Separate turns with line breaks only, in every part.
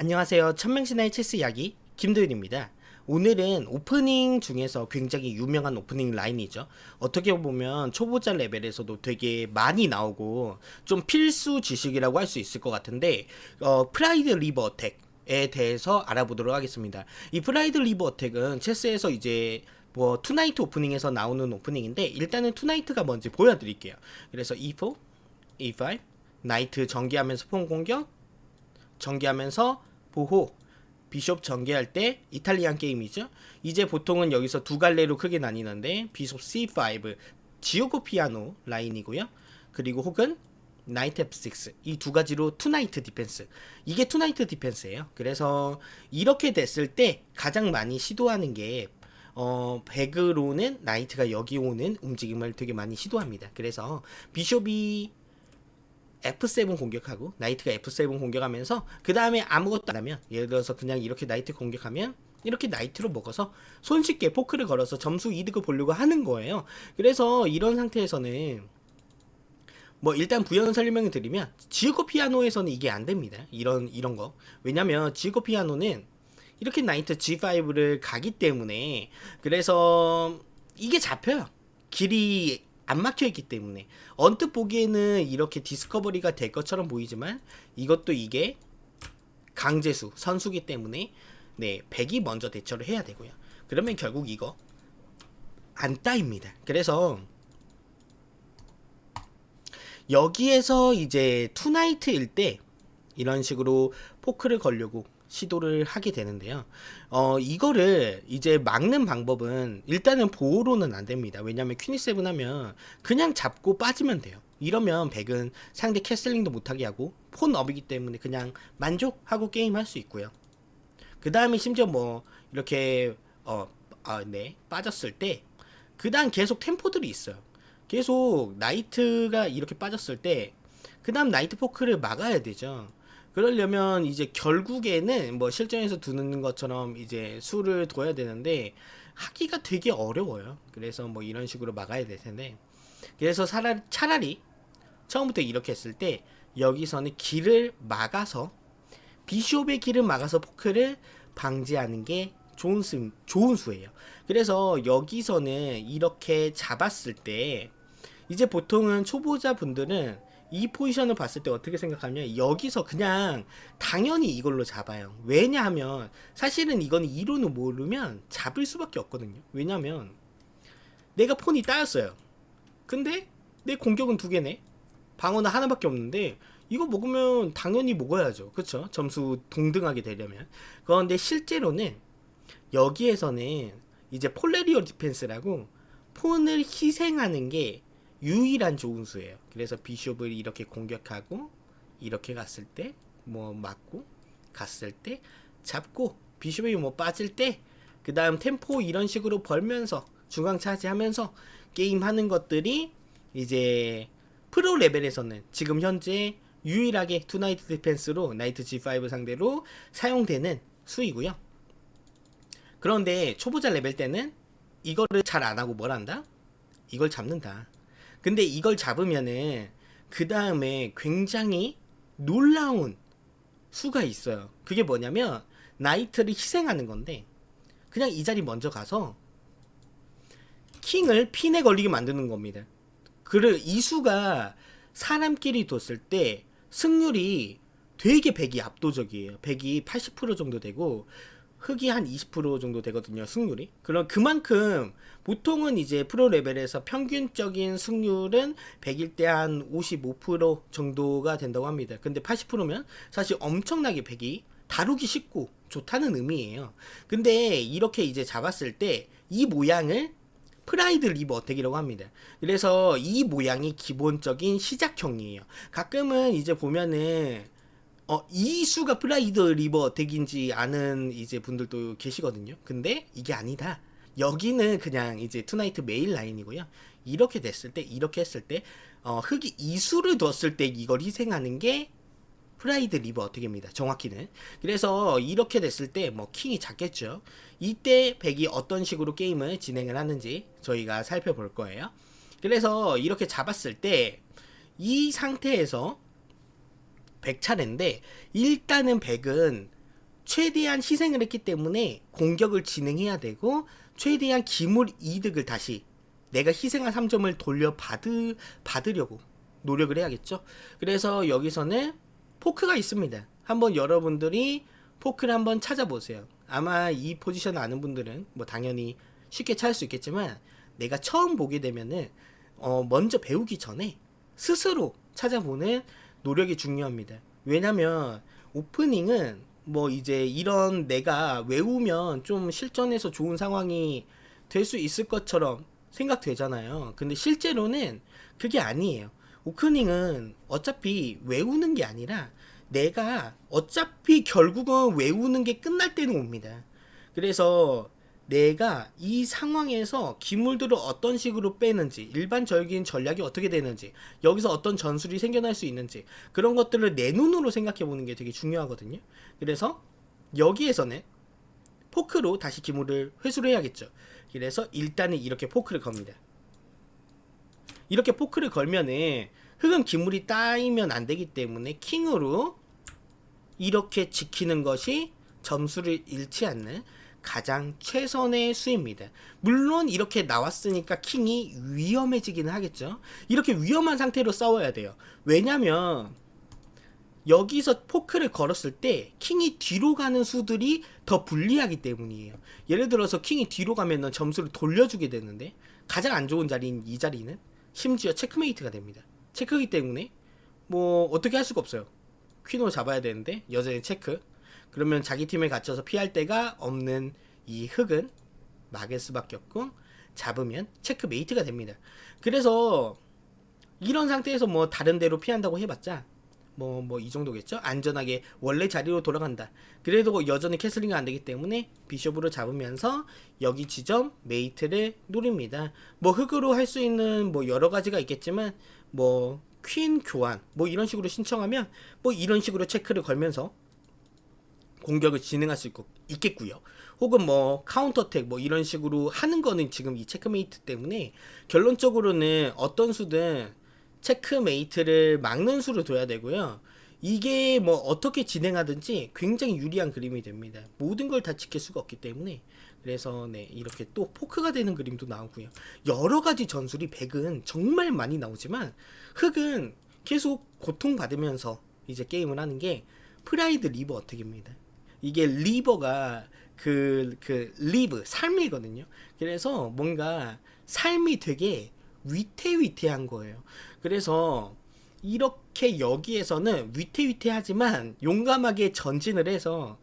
안녕하세요. 천명신화의 체스 이야기 김도윤입니다. 오늘은 오프닝 중에서 굉장히 유명한 오프닝 라인이죠. 어떻게 보면 초보자 레벨에서도 되게 많이 나오고 좀 필수 지식이라고 할 수 있을 것 같은데 어, 프라이드 리버 어택 에 대해서 알아보도록 하겠습니다. 이 프라이드 리버 어택은 체스에서 이제 뭐 투나이트 오프닝에서 나오는 오프닝인데 일단은 투나이트가 뭔지 보여드릴게요. 그래서 E4, E5, 나이트 전개하면서 폰 공격, 전개하면서 보호 비숍 전개할 때 이탈리안 게임이죠. 이제 보통은 여기서 두 갈래로 크게 나뉘는데 비숍 C5 지오고 피아노 라인이고요. 그리고 혹은 나이트 F6 이 두 가지로 투나이트 디펜스 이게 투나이트 디펜스예요. 그래서 이렇게 됐을 때 가장 많이 시도하는 게 어, 백으로는 나이트가 여기 오는 움직임을 되게 많이 시도합니다. 그래서 비숍이 F7 공격하고 나이트가 F7 공격하면서 그 다음에 아무것도 안 하면 예를 들어서 그냥 이렇게 나이트 공격하면 이렇게 나이트로 먹어서 손쉽게 포크를 걸어서 점수 이득을 보려고 하는 거예요. 그래서 이런 상태에서는 뭐 일단 부연 설명을 드리면 지오코 피아노에서는 이게 안 됩니다. 이런 이런 거. 왜냐면 지오코 피아노는 이렇게 나이트 G5를 가기 때문에 그래서 이게 잡혀요. 길이 안 막혀 있기 때문에 언뜻 보기에는 이렇게 디스커버리가 될 것처럼 보이지만 이것도 이게 강제수 선수기 때문에 네 백이 먼저 대처를 해야 되고요. 그러면 결국 이거 안 따입니다. 그래서 여기에서 이제 투나이트일 때 이런 식으로 포크를 걸려고 시도를 하게 되는데요. 어, 이거를 이제 막는 방법은 일단은 보호로는 안 됩니다. 왜냐면 퀸이 세븐 하면 그냥 잡고 빠지면 돼요. 이러면 백은 상대 캐슬링도 못하게 하고 폰 업이기 때문에 그냥 만족하고 게임할 수 있고요. 그 다음에 심지어 뭐 이렇게 어, 아, 네 빠졌을 때 그 다음 계속 템포들이 있어요. 계속 나이트가 이렇게 빠졌을 때 그 다음 나이트 포크를 막아야 되죠. 그러려면 이제 결국에는 뭐 실전에서 두는 것처럼 이제 수를 둬야 되는데 하기가 되게 어려워요. 그래서 뭐 이런 식으로 막아야 될 텐데 그래서 차라리, 차라리 처음부터 이렇게 했을 때 여기서는 길을 막아서 비숍의 길을 막아서 포크를 방지하는 게 좋은 수, 좋은 수예요. 그래서 여기서는 이렇게 잡았을 때 이제 보통은 초보자 분들은 이 포지션을 봤을 때 어떻게 생각하면 여기서 그냥 당연히 이걸로 잡아요. 왜냐하면 사실은 이거는 이론을 모르면 잡을 수밖에 없거든요. 왜냐하면 내가 폰이 따였어요. 근데 내 공격은 두 개네. 방어는 하나밖에 없는데 이거 먹으면 당연히 먹어야죠. 그쵸? 점수 동등하게 되려면. 그런데 실제로는 여기에서는 이제 폴레리어 디펜스라고 폰을 희생하는 게 유일한 좋은 수예요. 그래서 비숍을 이렇게 공격하고 이렇게 갔을 때 뭐 맞고 갔을 때 잡고 비숍이 뭐 빠질 때 그 다음 템포 이런 식으로 벌면서 중앙 차지하면서 게임하는 것들이 이제 프로 레벨에서는 지금 현재 유일하게 투나이트 디펜스로 나이트 G5 상대로 사용되는 수이고요. 그런데 초보자 레벨 때는 이거를 잘 안 하고 뭘 한다? 이걸 잡는다. 근데 이걸 잡으면은 그 다음에 굉장히 놀라운 수가 있어요. 그게 뭐냐면 나이트를 희생하는 건데 그냥 이 자리 먼저 가서 킹을 핀에 걸리게 만드는 겁니다. 그를 이 수가 사람끼리 뒀을 때 승률이 되게 백이 압도적이에요. 백이 80% 정도 되고 흑이 한 20% 정도 되거든요, 승률이. 그럼 그만큼 보통은 이제 프로 레벨에서 평균적인 승률은 100일 때 한 55% 정도가 된다고 합니다. 근데 80%면 사실 엄청나게 백이 다루기 쉽고 좋다는 의미예요. 근데 이렇게 이제 잡았을 때 이 모양을 프라이드 리버 어택이라고 합니다. 그래서 이 모양이 기본적인 시작형이에요. 가끔은 이제 보면은 어, 이 수가 프라이드 리버 덱인지 아는 이제 분들도 계시거든요. 근데 이게 아니다. 여기는 그냥 이제 투나이트 메일 라인이고요. 이렇게 됐을 때, 이렇게 했을 때, 어, 흑이 이수를 뒀을 때 이걸 희생하는 게 프라이드 리버 어택입니다. 정확히는. 그래서 이렇게 됐을 때 뭐 킹이 작겠죠. 이때 백이 어떤 식으로 게임을 진행을 하는지 저희가 살펴볼 거예요. 그래서 이렇게 잡았을 때 이 상태에서 100차례인데 일단은 100은 최대한 희생을 했기 때문에 공격을 진행해야 되고 최대한 기물 이득을 다시 내가 희생한 3점을 돌려 받으, 받으려고 노력을 해야겠죠. 그래서 여기서는 포크가 있습니다. 한번 여러분들이 포크를 한번 찾아보세요. 아마 이 포지션 아는 분들은 뭐 당연히 쉽게 찾을 수 있겠지만 내가 처음 보게 되면은 어 먼저 배우기 전에 스스로 찾아보는 노력이 중요합니다. 왜냐면 오프닝은 뭐 이제 이런 내가 외우면 좀 실전에서 좋은 상황이 될 수 있을 것처럼 생각되잖아요. 근데 실제로는 그게 아니에요. 오프닝은 어차피 외우는 게 아니라 내가 어차피 결국은 외우는 게 끝날 때는 옵니다. 그래서 내가 이 상황에서 기물들을 어떤 식으로 빼는지, 일반적인 전략이 어떻게 되는지, 여기서 어떤 전술이 생겨날 수 있는지, 그런 것들을 내 눈으로 생각해 보는 게 되게 중요하거든요. 그래서 여기에서는 포크로 다시 기물을 회수를 해야겠죠. 그래서 일단은 이렇게 포크를 겁니다. 이렇게 포크를 걸면은 흑은 기물이 따이면 안 되기 때문에 킹으로 이렇게 지키는 것이 점수를 잃지 않는 가장 최선의 수입니다. 물론 이렇게 나왔으니까 킹이 위험해지기는 하겠죠. 이렇게 위험한 상태로 싸워야 돼요. 왜냐면 여기서 포크를 걸었을 때 킹이 뒤로 가는 수들이 더 불리하기 때문이에요. 예를 들어서 킹이 뒤로 가면은 점수를 돌려주게 되는데 가장 안 좋은 자리인 이 자리는 심지어 체크메이트가 됩니다. 체크이기 때문에 뭐 어떻게 할 수가 없어요. 퀸으로 잡아야 되는데 여전히 체크. 그러면 자기 팀에 갇혀서 피할 데가 없는 이 흑은 막을 수밖에 없고 잡으면 체크메이트가 됩니다. 그래서 이런 상태에서 뭐 다른 데로 피한다고 해봤자 뭐 뭐 이 정도겠죠. 안전하게 원래 자리로 돌아간다. 그래도 여전히 캐슬링이 안 되기 때문에 비숍으로 잡으면서 여기 지점 메이트를 노립니다. 뭐 흑으로 할 수 있는 뭐 여러 가지가 있겠지만 뭐 퀸 교환 뭐 이런 식으로 신청하면 뭐 이런 식으로 체크를 걸면서 공격을 진행할 수 있고 있겠고요. 혹은 뭐 카운터택 뭐 이런 식으로 하는 거는 지금 이 체크메이트 때문에 결론적으로는 어떤 수든 체크메이트를 막는 수로 둬야 되고요. 이게 뭐 어떻게 진행하든지 굉장히 유리한 그림이 됩니다. 모든 걸 다 지킬 수가 없기 때문에 그래서 네 이렇게 또 포크가 되는 그림도 나오고요. 여러 가지 전술이 백은 정말 많이 나오지만 흑은 계속 고통받으면서 이제 게임을 하는 게 프라이드 리버 어택입니다. 이게 리버가 그, 그, 리브, 삶이거든요. 그래서 뭔가 삶이 되게 위태위태한 거예요. 그래서 이렇게 여기에서는 위태위태하지만 용감하게 전진을 해서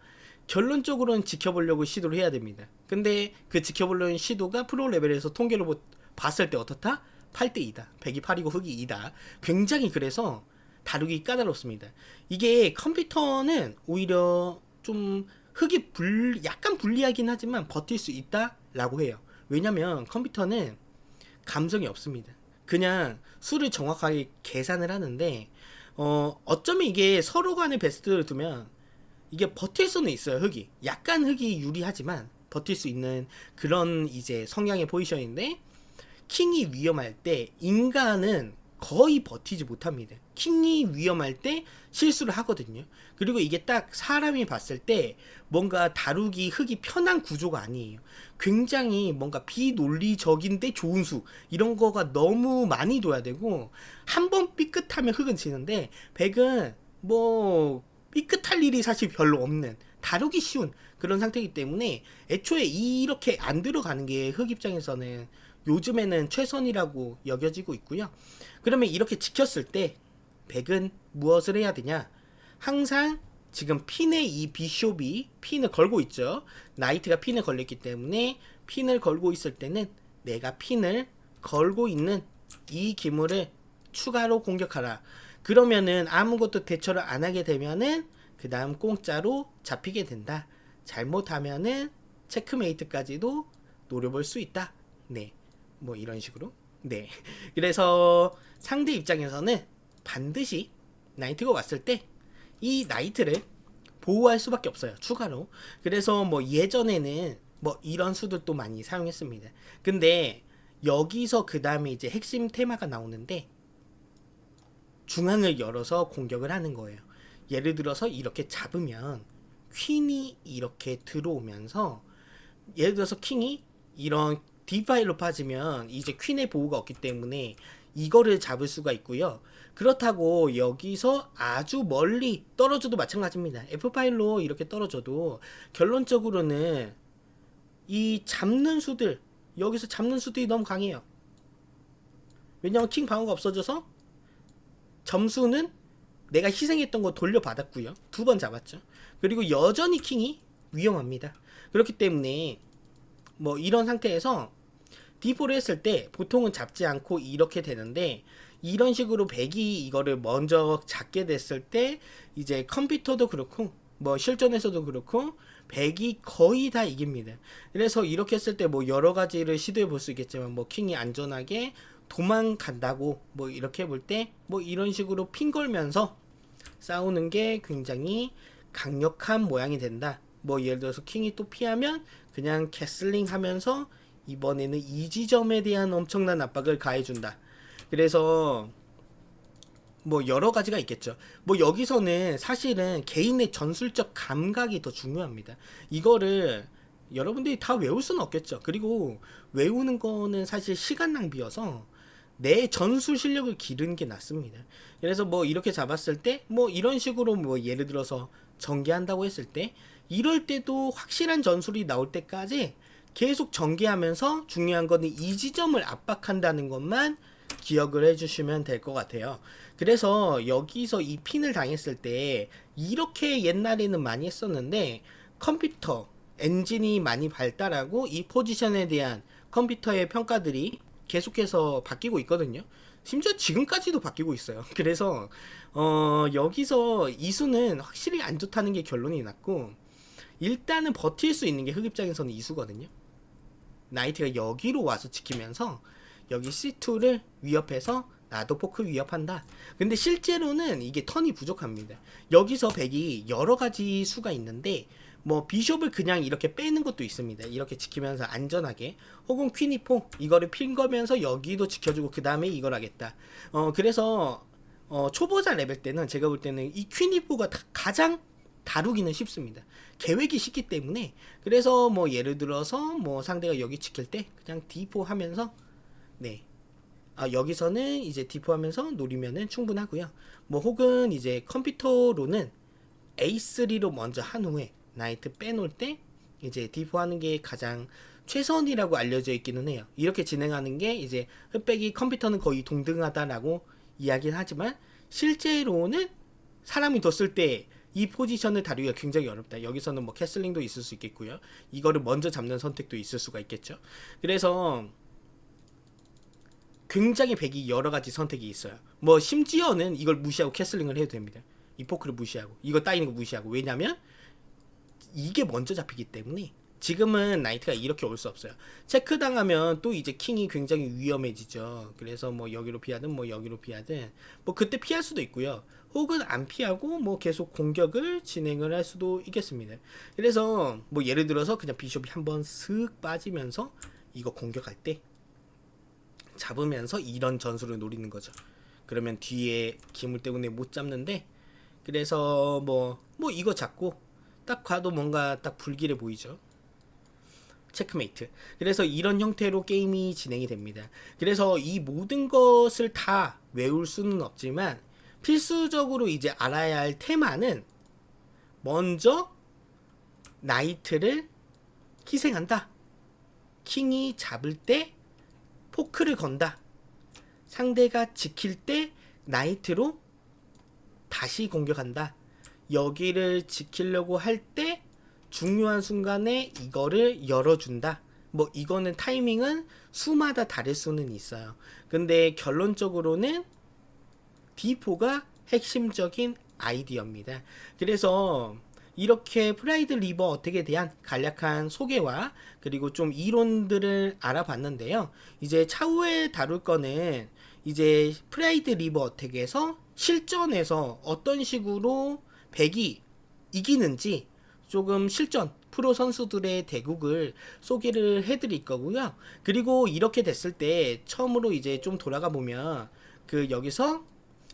결론적으로는 지켜보려고 시도를 해야 됩니다. 근데 그 지켜보려는 시도가 프로 레벨에서 통계를 보- 봤을 때 어떻다? 8대 2다. 100이 8이고 흑이 2다. 굉장히 그래서 다루기 까다롭습니다. 이게 컴퓨터는 오히려 좀 흑이 불, 약간 불리하긴 하지만 버틸 수 있다라고 해요. 왜냐면 컴퓨터는 감성이 없습니다. 그냥 수를 정확하게 계산을 하는데 어 어쩌면 이게 서로 간의 베스트를 두면 이게 버틸 수는 있어요 흑이 약간 흑이 유리하지만 버틸 수 있는 그런 이제 성향의 포지션인데 킹이 위험할 때 인간은 거의 버티지 못합니다. 킹이 위험할 때 실수를 하거든요. 그리고 이게 딱 사람이 봤을 때 뭔가 다루기 흑이 편한 구조가 아니에요. 굉장히 뭔가 비논리적인데 좋은 수 이런 거가 너무 많이 둬야 되고 한 번 삐끗하면 흑은 지는데 백은 뭐 삐끗할 일이 사실 별로 없는 다루기 쉬운 그런 상태이기 때문에 애초에 이렇게 안 들어가는 게 흑 입장에서는 요즘에는 최선이라고 여겨지고 있고요. 그러면 이렇게 지켰을 때 백은 무엇을 해야 되냐? 항상 지금 핀의 이 비숍이 핀을 걸고 있죠. 나이트가 핀을 걸렸기 때문에 핀을 걸고 있을 때는 내가 핀을 걸고 있는 이 기물을 추가로 공격하라. 그러면은 아무것도 대처를 안 하게 되면은 그 다음 공짜로 잡히게 된다. 잘못하면은 체크메이트까지도 노려볼 수 있다. 네. 뭐 이런 식으로. 네. 그래서 상대 입장에서는 반드시 나이트가 왔을 때 이 나이트를 보호할 수밖에 없어요. 추가로. 그래서 뭐 예전에는 뭐 이런 수들도 많이 사용했습니다. 근데 여기서 그 다음에 이제 핵심 테마가 나오는데 중앙을 열어서 공격을 하는 거예요. 예를 들어서 이렇게 잡으면 퀸이 이렇게 들어오면서 예를 들어서 킹이 이런 디파일로 빠지면 이제 퀸의 보호가 없기 때문에 이거를 잡을 수가 있고요. 그렇다고 여기서 아주 멀리 떨어져도 마찬가지입니다. F 파일로 이렇게 떨어져도 결론적으로는 이 잡는 수들 여기서 잡는 수들이 너무 강해요. 왜냐면 킹 방어가 없어져서 점수는 내가 희생했던 거 돌려받았고요. 두 번 잡았죠. 그리고 여전히 킹이 위험합니다. 그렇기 때문에 뭐 이런 상태에서 D4를 했을 때 보통은 잡지 않고 이렇게 되는데 이런 식으로 백이 이거를 먼저 잡게 됐을 때 이제 컴퓨터도 그렇고 뭐 실전에서도 그렇고 백이 거의 다 이깁니다. 그래서 이렇게 했을 때 뭐 여러 가지를 시도해 볼 수 있겠지만 뭐 킹이 안전하게 도망간다고 뭐 이렇게 볼 때 뭐 이런 식으로 핑 걸면서 싸우는 게 굉장히 강력한 모양이 된다. 뭐 예를 들어서 킹이 또 피하면 그냥 캐슬링 하면서 이번에는 이 지점에 대한 엄청난 압박을 가해준다. 그래서 뭐 여러 가지가 있겠죠. 뭐 여기서는 사실은 개인의 전술적 감각이 더 중요합니다. 이거를 여러분들이 다 외울 수는 없겠죠. 그리고 외우는 거는 사실 시간 낭비여서 내 전술 실력을 기르는 게 낫습니다. 그래서 뭐 이렇게 잡았을 때 뭐 이런 식으로 뭐 예를 들어서 전개한다고 했을 때 이럴 때도 확실한 전술이 나올 때까지 계속 전개하면서 중요한 거는 이 지점을 압박한다는 것만 기억을 해주시면 될 것 같아요. 그래서 여기서 이 핀을 당했을 때 이렇게 옛날에는 많이 했었는데 컴퓨터 엔진이 많이 발달하고 이 포지션에 대한 컴퓨터의 평가들이 계속해서 바뀌고 있거든요. 심지어 지금까지도 바뀌고 있어요. 그래서 어 여기서 이수는 확실히 안 좋다는 게 결론이 났고 일단은 버틸 수 있는 게 흑 입장에서는 이수거든요. 나이트가 여기로 와서 지키면서 여기 C2를 위협해서 나도 포크 위협한다. 근데 실제로는 이게 턴이 부족합니다. 여기서 백이 여러 가지 수가 있는데 뭐 비숍을 그냥 이렇게 빼는 것도 있습니다. 이렇게 지키면서 안전하게 혹은 퀸이 포 이거를 핀 거면서 여기도 지켜주고 그 다음에 이걸 하겠다. 어 그래서 어 초보자 레벨 때는 제가 볼 때는 이 퀸이 포가 가장 다루기는 쉽습니다. 계획이 쉽기 때문에 그래서 뭐 예를 들어서 뭐 상대가 여기 지킬 때 그냥 D4 하면서 네. 아, 여기서는 이제 D4 하면서 노리면은 충분하고요. 뭐 혹은 이제 컴퓨터로는 A3로 먼저 한 후에 나이트 빼놓을 때 이제 D4 하는 게 가장 최선이라고 알려져 있기는 해요. 이렇게 진행하는 게 이제 흑백이 컴퓨터는 거의 동등하다라고 이야기는 하지만 실제로는 사람이 뒀을 때 이 포지션을 다루기가 굉장히 어렵다. 여기서는 뭐 캐슬링도 있을 수 있겠고요. 이거를 먼저 잡는 선택도 있을 수가 있겠죠. 그래서 굉장히 백이 여러 가지 선택이 있어요. 뭐 심지어는 이걸 무시하고 캐슬링을 해도 됩니다. 이 포크를 무시하고 이거 따이는 거 무시하고 왜냐면 이게 먼저 잡히기 때문에 지금은 나이트가 이렇게 올 수 없어요. 체크 당하면 또 이제 킹이 굉장히 위험해지죠. 그래서 뭐 여기로 피하든 뭐 여기로 피하든 뭐 그때 피할 수도 있고요. 혹은 안 피하고 뭐 계속 공격을 진행을 할 수도 있겠습니다. 그래서 뭐 예를 들어서 그냥 비숍이 한번 슥 빠지면서 이거 공격할 때 잡으면서 이런 전술을 노리는 거죠. 그러면 뒤에 기물 때문에 못 잡는데 그래서 뭐뭐 이거 잡고 딱 봐도 뭔가 딱 불길해 보이죠. 체크메이트. 그래서 이런 형태로 게임이 진행이 됩니다. 그래서 이 모든 것을 다 외울 수는 없지만 필수적으로 이제 알아야 할 테마는 먼저 나이트를 희생한다. 킹이 잡을 때 포크를 건다. 상대가 지킬 때 나이트로 다시 공격한다. 여기를 지키려고 할 때 중요한 순간에 이거를 열어준다. 뭐 이거는 타이밍은 수마다 다를 수는 있어요. 근데 결론적으로는 D4가 핵심적인 아이디어입니다. 그래서 이렇게 프라이드 리버 어택에 대한 간략한 소개와 그리고 좀 이론들을 알아봤는데요. 이제 차후에 다룰 거는 이제 프라이드 리버 어택에서 실전에서 어떤 식으로 백이 이기는지 조금 실전 프로 선수들의 대국을 소개를 해드릴 거고요. 그리고 이렇게 됐을 때 처음으로 이제 좀 돌아가 보면 그 여기서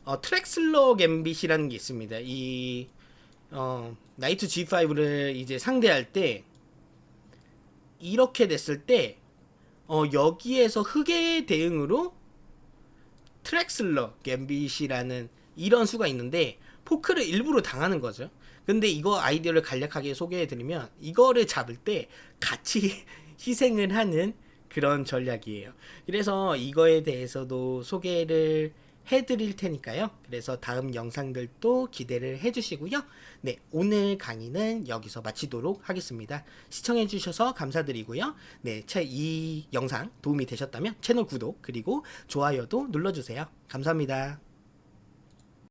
어, 트랙슬러 갬빗이라는 게 있습니다. 이 어, 나이트 G5를 이제 상대할 때 이렇게 됐을 때 어, 여기에서 흑의 대응으로 트렉슬러 갬빗이라는 이런 수가 있는데 포크를 일부러 당하는 거죠. 근데 이거 아이디어를 간략하게 소개해 드리면 이거를 잡을 때 같이 희생을 하는 그런 전략이에요. 그래서 이거에 대해서도 소개를 해 드릴 테니까요. 그래서 다음 영상들도 기대를 해 주시고요. 네, 오늘 강의는 여기서 마치도록 하겠습니다. 시청해 주셔서 감사드리고요. 네, 제이 영상 도움이 되셨다면 채널 구독 그리고 좋아요도 눌러 주세요. 감사합니다.